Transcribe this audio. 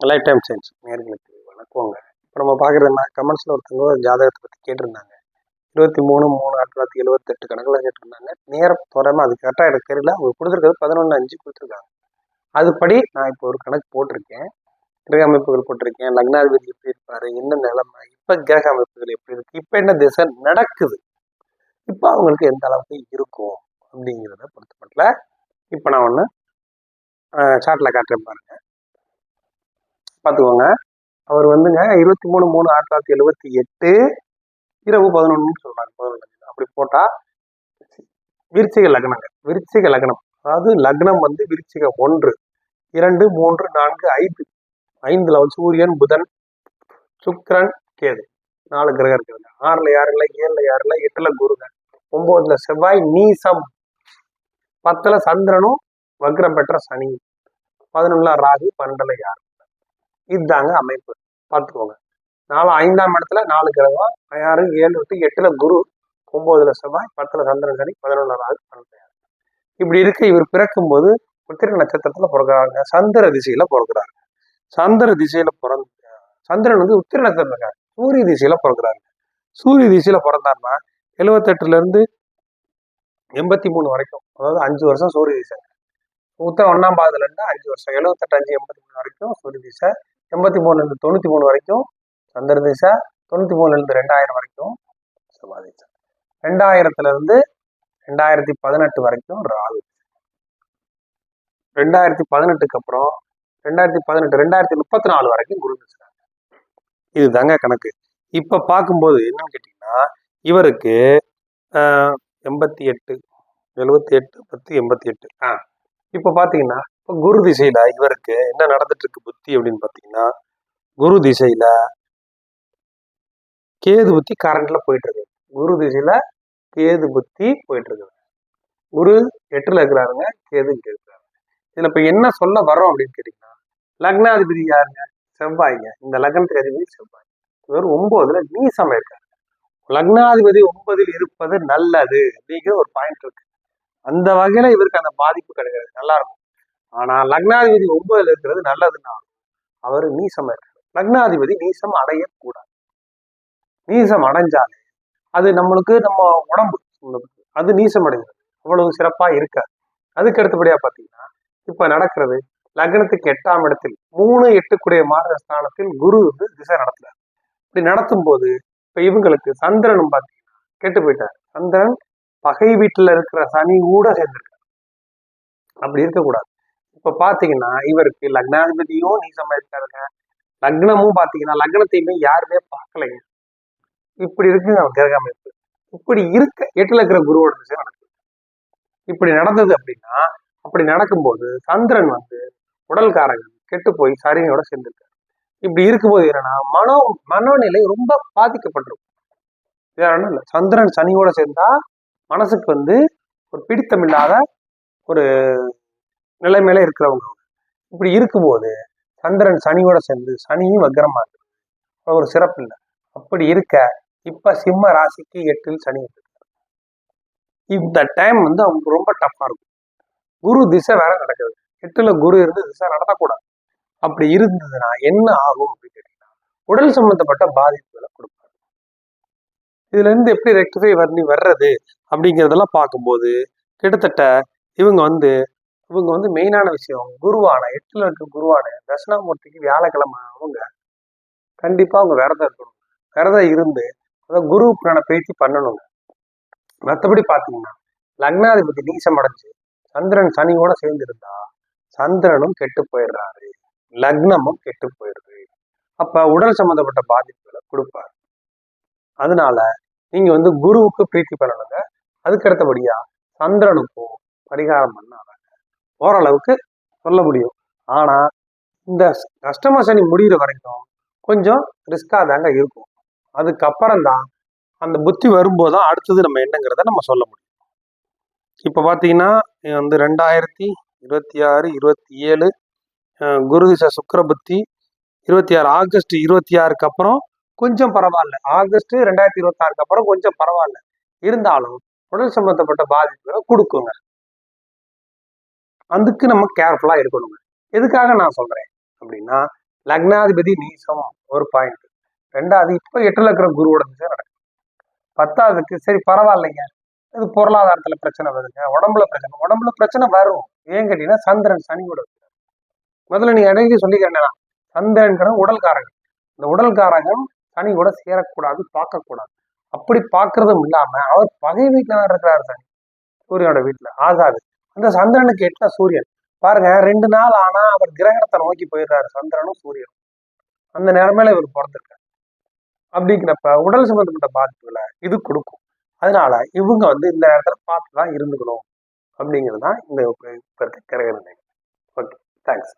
Life time change நேர்களுக்கு வணக்கங்க. இப்போ நம்ம பார்க்குறதுனா கமெண்ட்ஸில் ஒருத்தவங்க ஒரு ஜாதகத்தை பற்றி கேட்டிருந்தாங்க. இருபத்தி மூணு மூணு ஆயிரத்தி தொள்ளாயிரத்தி எழுபத்தெட்டு கணக்கில் கேட்டிருந்தாங்க. நேரம் தோறாமல் அது கரெக்டாக எனக்கு தெரியல. அவங்க கொடுத்துருக்கிறது பதினொன்று அஞ்சு கொடுத்துருக்காங்க. அதுபடி நான் இப்போ ஒரு கணக்கு போட்டிருக்கேன். கிரக அமைப்புகள் போட்டிருக்கேன். லக்னாதிபதி எப்படி இருப்பார்? என்ன நிலைமை? இப்போ கிரக அமைப்புகள் எப்படி இருக்கு? இப்போ என்ன திசை நடக்குது? இப்போ அவங்களுக்கு எந்த அளவுக்கு இருக்கும்? அப்படிங்கிறத பொறுத்தப்பட்டல இப்போ நான் ஒன்று சார்ட்டில் காட்டுறேன் பாருங்க. பார்த்துக்கோங்க அவர் வந்துங்க இருபத்தி மூணு மூணு ஆயிரத்தி தொள்ளாயிரத்தி எழுபத்தி எட்டு இரவு பதினொன்றுன்னு சொல்றாங்க. பதினொன்று அப்படி போட்டா விருச்சிக லக்னங்க. விருச்சிக லக்னம். அதாவது லக்னம் வந்து விருச்சிக ஒன்று இரண்டு மூன்று நான்கு ஐந்து. ஐந்துல வந்து சூரியன் புதன் சுக்கரன் கேது. நாலு கிரகம் இருக்குதுங்க. ஆறுல யாருல ஏழுல யாருல எட்டுல குருங்க. ஒன்பதுல செவ்வாய் நீசம். பத்துல சந்திரனும் வக்ரம் பெற்ற சனி பதினொன்னுல ராகு பன்னெண்டுல யார்? இதுதாங்க அமைப்பு. பார்த்துக்கோங்க. நாலு ஐந்தாம் இடத்துல நாலு கிரகம் ஆறு ஏழு எட்டு எட்டுல குரு ஒன்பதுல செவ்வாய் பத்துல சந்திரன் சனி பதினொன்று ராகு பன்னெண்டு இப்படி இருக்க. இவர் பிறக்கும்போது உத்திர நட்சத்திரத்துல பிறக்கிறாங்க சந்திர திசையில பிறக்கிறாங்க சந்திர திசையில பிறந்த சந்திரன் வந்து உத்திர நட்சத்திரம் சூரிய திசையில பிறக்கிறாங்க சூரிய திசையில பிறந்தாருன்னா எழுவத்தெட்டுல இருந்து எண்பத்தி மூணு வரைக்கும் அதாவது அஞ்சு வருஷம் சூரிய திசை. உத்தர ஒன்னாம் பாதத்துல இருந்து அஞ்சு வருஷம் எழுவத்தெட்டு அஞ்சு எண்பத்தி மூணு வரைக்கும் சூரிய திசை. எண்பத்தி மூணுலேருந்து தொண்ணூற்றி தொண்ணூத்தி மூணு வரைக்கும் சந்திர திசை தொண்ணூத்தி மூணுலேருந்து ரெண்டாயிரம் வரைக்கும் செவ்வாய் திசை ரெண்டாயிரத்துல இருந்து ரெண்டாயிரத்தி பதினெட்டு வரைக்கும் ராகு. ரெண்டாயிரத்தி பதினெட்டுக்கு அப்புறம் ரெண்டாயிரத்தி பதினெட்டு ரெண்டாயிரத்தி முப்பத்தி நாலு வரைக்கும் குரு திசை இதுதாங்க கணக்கு. இப்ப பார்க்கும்போது என்னன்னு கேட்டீங்கன்னா இவருக்கு எண்பத்தி எட்டு எழுபத்தி எட்டு பத்து எண்பத்தி எட்டு. ஆ இப்போ பார்த்தீங்கன்னா இப்போ குரு திசையில இவருக்கு என்ன நடந்துட்டு இருக்கு புத்தி அப்படின்னு பார்த்தீங்கன்னா குரு திசையில கேது புத்தி கரண்ட்ல போயிட்டு இருக்கு குரு திசையில கேது புத்தி போயிட்டு இருக்கு குரு எட்டுல இருக்கிறாருங்க கேது இங்க இருக்கிறாரு இதுல இப்ப என்ன சொல்ல வரோம் அப்படின்னு கேட்டீங்கன்னா லக்னாதிபதி யாருங்க? செவ்வாய்ங்க. இந்த லக்னத்துக்கு அதிபதி செவ்வாய். இவர் ஒன்பதுல நீசம் இருக்காரு லக்னாதிபதி ஒன்பதில் இருப்பது நல்லது அப்படிங்கிற ஒரு பாயிண்ட் இருக்கு. அந்த வகையில இவருக்கு அந்த பாதிப்பு கிடையாது நல்லா இருக்கும். ஆனா லக்னாதிபதி ஒன்பதுல இருக்கிறது நல்லதுன்னா அவர் நீசம் லக்னாதிபதி நீசம் அடையக்கூடாது. நீசம் அடைஞ்சாலே அது நம்மளுக்கு நம்ம உடம்பு அது நீசம் அடைகிறது அவ்வளவு சிறப்பா இருக்காது. அதுக்கு அடுத்தபடியா பாத்தீங்கன்னா இப்ப நடக்கிறது லக்னத்துக்கு எட்டாம் இடத்தில் மூணு எட்டுக்குடைய மாத ஸ்தானத்தில் குரு வந்து திசை நடத்துறாரு. இப்படி நடத்தும் போது இப்ப இவங்களுக்கு சந்திரனும் பாத்தீங்கன்னா கெட்டு போயிட்டார். சந்திரன் பகை வீட்டுல இருக்கிற சனி கூட சேர்ந்திருக்காரு. அப்படி இருக்கக்கூடாது. இப்ப பாத்தீங்கன்னா இவருக்கு லக்னாதிபதியும் நீசமா இருக்காருங்க லக்னமும் பாத்தீங்கன்னா லக்னத்தையுமே யாருமே பார்க்கலைங்க. இப்படி இருக்குங்க கிரக அமைப்பு. இப்படி இருக்க எட்டுல இருக்கிற குருவோட திசை நடக்குது. இப்படி நடந்தது அப்படின்னா அப்படி நடக்கும்போது சந்திரன் வந்து உடல்காரகன் கெட்டு போய் சரியனோட சேர்ந்திருக்காரு. இப்படி இருக்கும்போது என்னன்னா மனோ மனோநிலை ரொம்ப பாதிக்கப்பட்டிருக்கும். வேற இல்லை. சந்திரன் சனியோட சேர்ந்தா மனசுக்கு வந்து ஒரு பிடித்தமில்லாத ஒரு நிலைமையில இருக்கிறவங்க. இப்படி இருக்கும்போது சந்திரன் சனியோட சேர்ந்து சனியும் வக்கரமா இருக்கு ஒரு சிறப்பு இல்லை. அப்படி இருக்க இப்ப சிம்ம ராசிக்கு எட்டில் சனி இந்த டைம் வந்து அவங்க ரொம்ப டஃப்பா இருக்கும். குரு திசை வேற நடக்குது. எட்டுல குரு இருந்து திசை நடத்தக்கூடாது. அப்படி இருந்ததுன்னா என்ன ஆகும் அப்படின்னு கேட்டீங்கன்னா உடல் சம்பந்தப்பட்ட பாதிப்புகளை கொடுப்பாரு. இதுல இருந்து எப்படி ரெக்டிஃபை பண்ணி வர்றது அப்படிங்கிறதெல்லாம் பார்க்கும்போது கிட்டத்தட்ட இவங்க வந்து இவங்க வந்து மெயினான விஷயம். குருவான எட்டுல இருக்க குருவான தட்சிணாமூர்த்திக்கு வியாழக்கிழமை அவங்க கண்டிப்பா அவங்க விரதம் இருக்கணும். விரதம் இருந்து அதை குரு பிராண பேச்சு பண்ணணுங்க. மற்றபடி பார்த்தீங்கன்னா லக்னாதிபதி நீசம் அடைஞ்சு சந்திரன் சனியோட சேர்ந்து இருந்தா சந்திரனும் கெட்டு போயிடுறாரு. லக்னமும் கெட்டு போயிடுது. அப்ப உடல் சம்பந்தப்பட்ட பாதிப்புகளை கொடுப்பாரு. அதனால நீங்க வந்து குருவுக்கு பிரீத்தி பண்ணணுங்க. அதுக்கு அடுத்தபடியா சந்திரனுக்கும் பரிகாரம் பண்ணாங்க ஓரளவுக்கு சொல்ல முடியும். ஆனா இந்த கஷ்டம சனி முடிகிற வரைக்கும் கொஞ்சம் ரிஸ்கா தாங்க இருக்கும். அதுக்கப்புறம் தான் அந்த புத்தி வரும்போது தான் அடுத்தது நம்ம என்னங்கிறத நம்ம சொல்ல முடியும். இப்போ பார்த்தீங்கன்னா வந்து ரெண்டாயிரத்தி இருபத்தி ஆறு இருபத்தி ஏழு குரு திசை சுக்கர புத்தி இருபத்தி ஆறு ஆகஸ்ட் இருபத்தி ஆறுக்கு அப்புறம் கொஞ்சம் பரவாயில்ல. ஆகஸ்ட் ரெண்டாயிரத்தி இருபத்தி ஆறுக்கு அப்புறம் கொஞ்சம் பரவாயில்ல. இருந்தாலும் உடல் சம்பந்தப்பட்ட பாதிப்புகளை கொடுக்குங்க. அதுக்கு நம்ம கேர்ஃபுல்லா இருக்கணுங்க. எதுக்காக நான் சொல்றேன்? அப்படின்னா லக்னாதிபதி நீசம் ஒரு பாயிண்ட் ரெண்டாவது இப்போ எட்டுல இருக்கிற குருவோட திசை நடக்கும் பத்தாவதுக்கு சரி பரவாயில்லைங்க. இது பொருளாதாரத்துல பிரச்சனை வருதுங்க. உடம்புல பிரச்சனை உடம்புல பிரச்சனை வரும். ஏன் கேட்டீங்கன்னா சந்திரன் சனியோட முதல்ல நீ அடங்கி சொல்லிக்கிறேன் சந்திரன்கிற உடல்காரகம் இந்த உடல்காரகம் சனி கூட சேரக்கூடாது பார்க்கக்கூடாது. அப்படி பார்க்கறதும் இல்லாம அவர் பகை வீட்டில் இருக்கிறார் சனி. சூரியனோட வீட்டுல. ஆகாது. அந்த சந்திரனுக்கு எட்ட சூரியன். பாருங்க ரெண்டு நாள் ஆனா அவர் கிரகணத்தை நோக்கி போயிடுறாரு சந்திரனும் சூரியனும். அந்த நேரமேல இவர் பிறந்திருக்காரு. அப்படிங்கிறப்ப உடல் சம்பந்தப்பட்ட பாதிப்புகளை இது கொடுக்கும். அதனால இவங்க வந்து இந்த நேரத்துல பார்த்து தான் இருந்துக்கணும். அப்படிங்கிறது தான் இந்த இப்ப இருக்க கிரக நிலை ஓகே தேங்க்ஸ்